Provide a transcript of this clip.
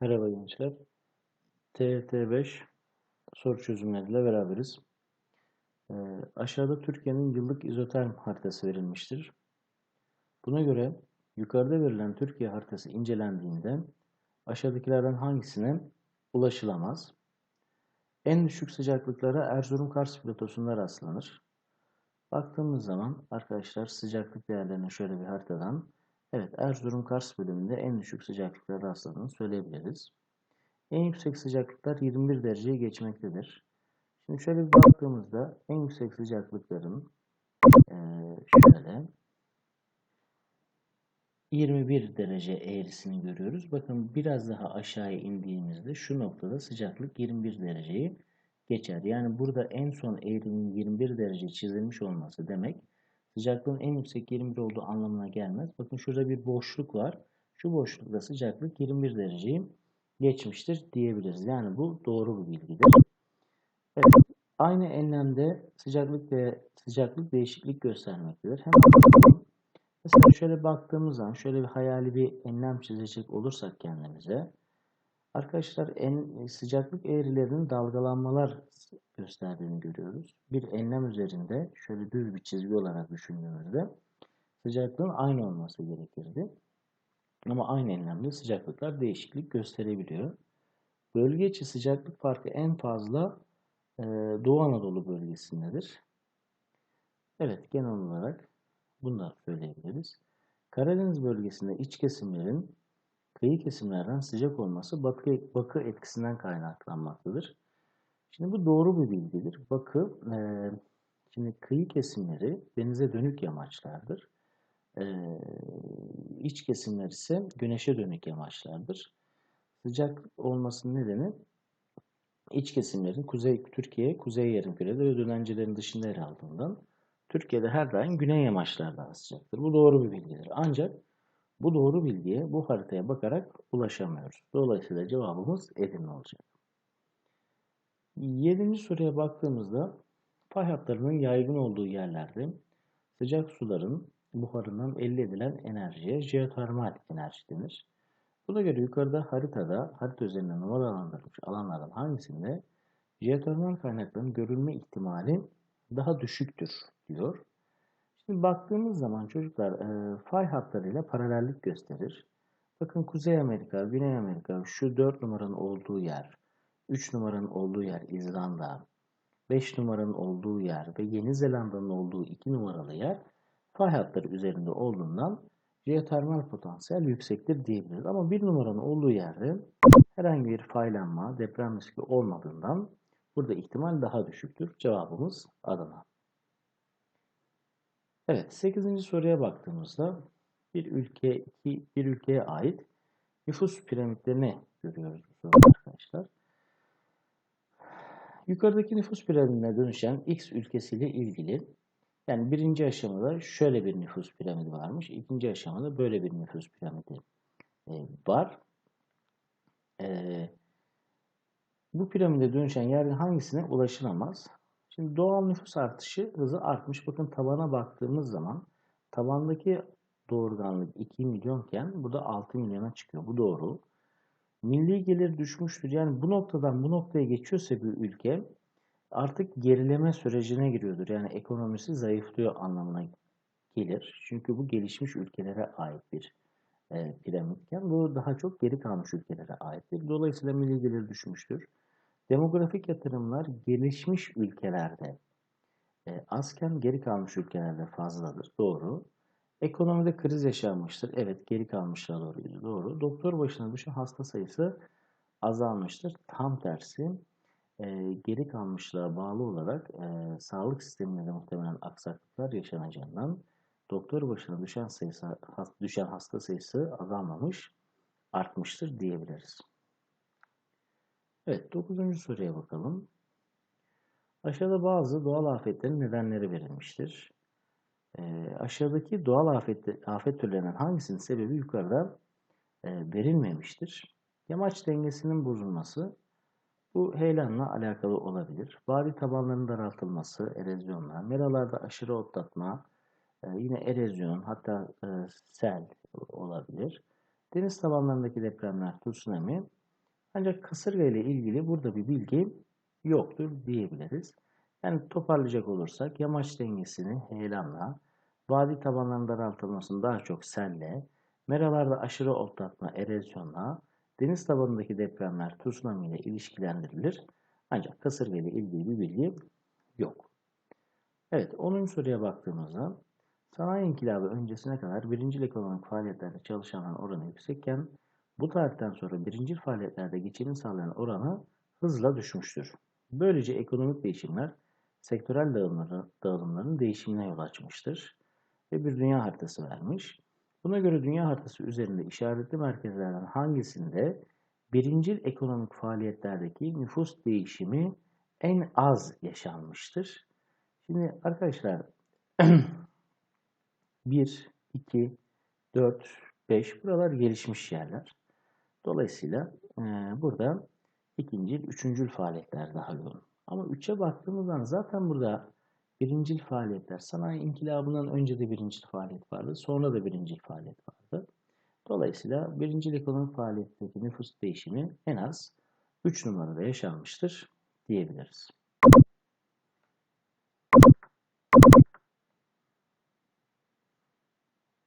Merhaba gençler. TYT5 soru çözümleriyle beraberiz. Ee, aşağıda Türkiye'nin yıllık izoterm haritası verilmiştir. Buna göre yukarıda verilen Türkiye haritası incelendiğinde aşağıdakilerden hangisine ulaşılamaz? En düşük sıcaklıklara Erzurum-Kars platosunda rastlanır. Baktığımız zaman arkadaşlar sıcaklık değerlerine şöyle bir haritadan Evet Erzurum-Kars bölümünde en düşük sıcaklıklara rastladığını söyleyebiliriz. En yüksek sıcaklıklar 21 dereceye geçmektedir. Şimdi şöyle bir baktığımızda en yüksek sıcaklıkların şöyle 21 derece eğrisini görüyoruz. Bakın biraz daha aşağıya indiğimizde şu noktada sıcaklık 21 dereceyi geçer. Yani burada en son eğrinin 21 derece çizilmiş olması demek sıcaklığın en yüksek 21 olduğu anlamına gelmez. Bakın şurada bir boşluk var. Şu boşlukta sıcaklık 21 dereceyi geçmiştir diyebiliriz. Yani bu doğru bir bilgidir. Evet, aynı enlemde sıcaklık ve sıcaklık değişiklik göstermektedir. Hemen. Mesela şöyle baktığımız zaman şöyle bir hayali bir enlem çizecek olursak kendimize arkadaşlar en sıcaklık eğrilerinin dalgalanmalar gösterdiğini görüyoruz. Bir enlem üzerinde şöyle düz bir çizgi olarak düşündüğümüzde sıcaklığın aynı olması gerekirdi. Ama aynı enlemde sıcaklıklar değişiklik gösterebiliyor. Bölge içi sıcaklık farkı en fazla e, Doğu Anadolu bölgesindedir. Evet genel olarak bunları söyleyebiliriz. Karadeniz bölgesinde iç kesimlerin kıyı kesimlerden sıcak olması bakı, bakı etkisinden kaynaklanmaktadır. Şimdi bu doğru bir bilgidir. Bakı, e, şimdi kıyı kesimleri denize dönük yamaçlardır. E, iç kesimler ise güneşe dönük yamaçlardır. Sıcak olmasının nedeni iç kesimlerin kuzey Türkiye, kuzey yarımkürede ve dönencelerin dışında yer aldığından Türkiye'de her daim güney yamaçlarda sıcaktır. Bu doğru bir bilgidir. Ancak bu doğru bilgiye bu haritaya bakarak ulaşamıyoruz. Dolayısıyla cevabımız Edirne olacak. Yedinci soruya baktığımızda fay hatlarının yaygın olduğu yerlerde sıcak suların buharından elde edilen enerjiye jeotermal enerji denir. Buna göre yukarıda haritada harita üzerinde numaralandırılmış alanlardan hangisinde jeotermal kaynakların görülme ihtimali daha düşüktür diyor. Şimdi baktığımız zaman çocuklar e, fay hatlarıyla paralellik gösterir. Bakın Kuzey Amerika, Güney Amerika şu 4 numaranın olduğu yer, 3 numaranın olduğu yer İzlanda, 5 numaranın olduğu yer ve Yeni Zelanda'nın olduğu 2 numaralı yer fay hatları üzerinde olduğundan jeotermal potansiyel yüksektir diyebiliriz. Ama 1 numaranın olduğu yerde herhangi bir faylanma, deprem riski olmadığından burada ihtimal daha düşüktür. Cevabımız Adana. Evet, 8. soruya baktığımızda bir ülke iki, bir ülkeye ait nüfus piramitlerini görüyoruz arkadaşlar. Yukarıdaki nüfus piramidine dönüşen X ülkesiyle ilgili yani birinci aşamada şöyle bir nüfus piramidi varmış. ikinci aşamada böyle bir nüfus piramidi e, var. E, bu piramide dönüşen yerin hangisine ulaşılamaz? Şimdi doğal nüfus artışı hızı artmış. Bakın tabana baktığımız zaman tabandaki doğurganlık 2 milyonken burada 6 milyona çıkıyor. Bu doğru. Milli gelir düşmüştür. Yani bu noktadan bu noktaya geçiyorsa bir ülke artık gerileme sürecine giriyordur. Yani ekonomisi zayıflıyor anlamına gelir. Çünkü bu gelişmiş ülkelere ait bir e, piramitken bu daha çok geri kalmış ülkelere aittir. Dolayısıyla milli gelir düşmüştür. Demografik yatırımlar gelişmiş ülkelerde e, azken geri kalmış ülkelerde fazladır. Doğru. Ekonomide kriz yaşanmıştır. Evet geri kalmışlar doğru. Doğru. Doktor başına düşen hasta sayısı azalmıştır. Tam tersi e, geri kalmışlığa bağlı olarak e, sağlık sisteminde muhtemelen aksaklıklar yaşanacağından doktor başına düşen sayısı düşen hasta sayısı azalmamış, artmıştır diyebiliriz. Evet, dokuzuncu soruya bakalım. Aşağıda bazı doğal afetlerin nedenleri verilmiştir. E, aşağıdaki doğal afet, afet türlerinden hangisinin sebebi yukarıda e, verilmemiştir? Yamaç dengesinin bozulması, bu heyelanla alakalı olabilir. Vadi tabanlarının daraltılması, erozyonlar, meralarda aşırı otlatma, e, yine erozyon, hatta e, sel olabilir. Deniz tabanlarındaki depremler, tsunami, Ancak kasırga ile ilgili burada bir bilgi yoktur diyebiliriz. Yani toparlayacak olursak yamaç dengesini heyelanla, vadi tabanlarının daraltılmasını daha çok selle, meralarda aşırı otlatma erozyonla, deniz tabanındaki depremler tsunami ile ilişkilendirilir. Ancak kasırga ile ilgili bir bilgi yok. Evet 10. soruya baktığımızda sanayi inkılabı öncesine kadar birincil ekonomik faaliyetlerde çalışanların oranı yüksekken bu tarihten sonra birincil faaliyetlerde geçirim sağlayan oranı hızla düşmüştür. Böylece ekonomik değişimler sektörel dağılımların, dağılımların değişimine yol açmıştır ve bir dünya haritası vermiş. Buna göre dünya haritası üzerinde işaretli merkezlerden hangisinde birincil ekonomik faaliyetlerdeki nüfus değişimi en az yaşanmıştır? Şimdi arkadaşlar 1, 2, 4, 5 buralar gelişmiş yerler. Dolayısıyla e, burada ikincil, üçüncül faaliyetler daha yoğun. Ama 3'e baktığımızda zaten burada birincil faaliyetler, sanayi inkılabından önce de birincil faaliyet vardı, sonra da birincil faaliyet vardı. Dolayısıyla birincil ekonomik faaliyetteki nüfus değişimi en az 3 numarada yaşanmıştır diyebiliriz.